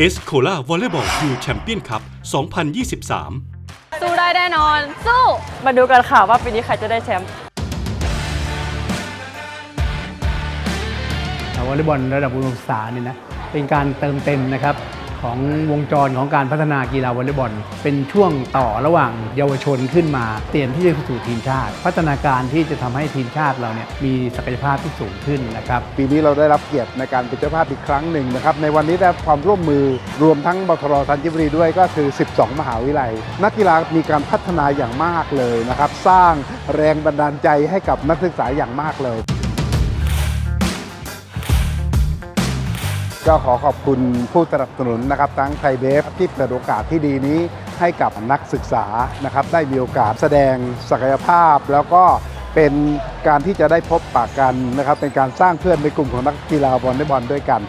เอสโคลาวอลเลย์บอลยูแชมเปี้ยนคัพ 2023 สู้ได้แน่นอน สู้ มาดูกันค่ะว่าปีนี้ใครจะได้แชมป์ วอลเลย์บอลระดับอุดมศึกษาเนี่ยนะเป็นการเติมเต็มนะครับ ของวงจรของการพัฒนากีฬาวอลเลย์บอล เป็นช่วงต่อระหว่างเยาวชนขึ้นมา เตรียมที่จะสู่ทีมชาติ พัฒนาการที่จะทำให้ทีมชาติเราเนี่ยมีศักยภาพที่สูงขึ้นนะครับ ปีนี้เราได้รับเกียรติในการเป็นเจ้าภาพอีกครั้งหนึ่งนะครับ ในวันนี้ได้ความร่วมมือรวมทั้งบทรธัญบุรีด้วยก็คือ 12 มหาวิทยาลัย นักกีฬามีการพัฒนาอย่างมากเลยนะครับ สร้างแรงบันดาลใจให้กับนักศึกษาอย่างมากเลย ก็ขอขอบคุณผู้สนับสนุนนะครับทั้งไทยเบฟที่เปิดโอกาสที่ดีนี้ให้กับนักศึกษานะครับได้มีโอกาสแสดงศักยภาพ แล้วก็เป็นการที่จะได้พบปะกันนะครับเป็นการสร้างเพื่อนในกลุ่มของนักกีฬาวอลเลย์บอลด้วยกัน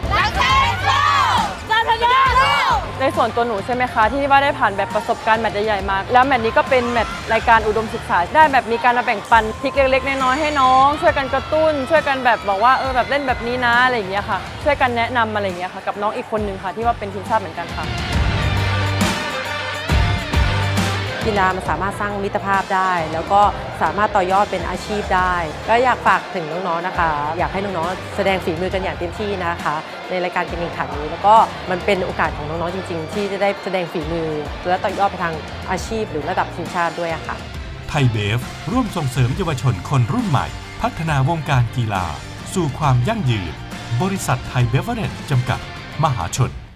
ในส่วนตัวหนูใช่ไหมคะ ที่ว่าได้ผ่านแบบประสบการณ์แมตช์ใหญ่ๆมา แล้วแมตช์นี้ก็เป็นแมตช์รายการอุดมศึกษา ได้แบบมีการมาแบ่งปันทิกเล็กๆน้อยๆให้น้อง ช่วยกันกระตุ้น ช่วยกันแบบบอกว่าเออแบบเล่นแบบนี้นะอะไรอย่างเงี้ยค่ะ ช่วยกันแนะนำอะไรอย่างเงี้ยค่ะกับน้องอีกคนนึงค่ะที่ว่าเป็นทีมชาติเหมือนกันค่ะ กีฬามันสามารถสร้างมิตรภาพได้ แล้วก็สามารถต่อยอดเป็นอาชีพได้ ก็อยากฝากถึงน้องๆนะคะ อยากให้น้องๆแสดงฝีมือกันอย่างเต็มที่นะคะ ในรายการการแข่งขันนี้ แล้วก็มันเป็นโอกาสของน้องๆจริง ๆ ที่จะได้แสดงฝีมือและต่อยอดไปทางอาชีพ หรือระดับทีมชาติด้วยะค่ะไทยเบฟ ร่วมส่งเสริมเยาวชนคนรุ่นใหม่ พัฒนาวงการกีฬา สู่ความยั่งยืน บริษัทไทยเบฟเวอร์เรจจำกัด มหาชน